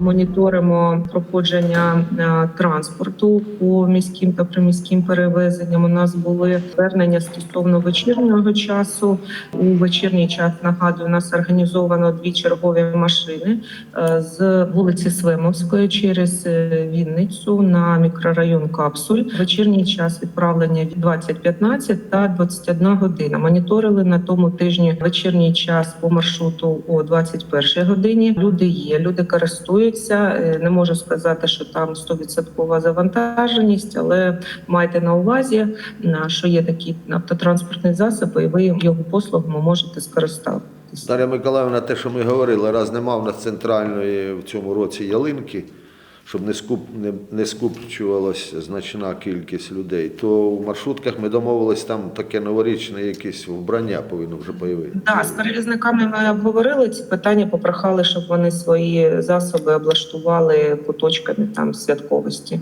Моніторимо проходження е, транспорту по міським та приміським перевезенням. У нас були звернення стосовно вечірнього часу. У вечірній час нагадую, у нас організовано дві чергові машини е, з вулиці Свемовської через е, Вінницю на мікрорайон Капсуль. Вечірній час відправлення від 20.15 та 21 година. Моніторили на тому тижні вечірній час по маршруту о 21 годині. Люди є, люди користуються. Е, Не можу сказати, що там 100% завантаженість, але майте на увазі, що є такі автотранспортні засоби, і ви його послугами можете скористатися. Дар'я Миколаївна, те, що ми говорили, раз нема в нас центральної в цьому році ялинки, щоб не, скуп, не, не скупчувалась значна кількість людей, то в маршрутках ми домовились, там таке новорічне якесь вбрання повинно вже появитися. Да, з перевізниками ми обговорили ці питання, попрохали, щоб вони свої засоби облаштували куточками там святковості.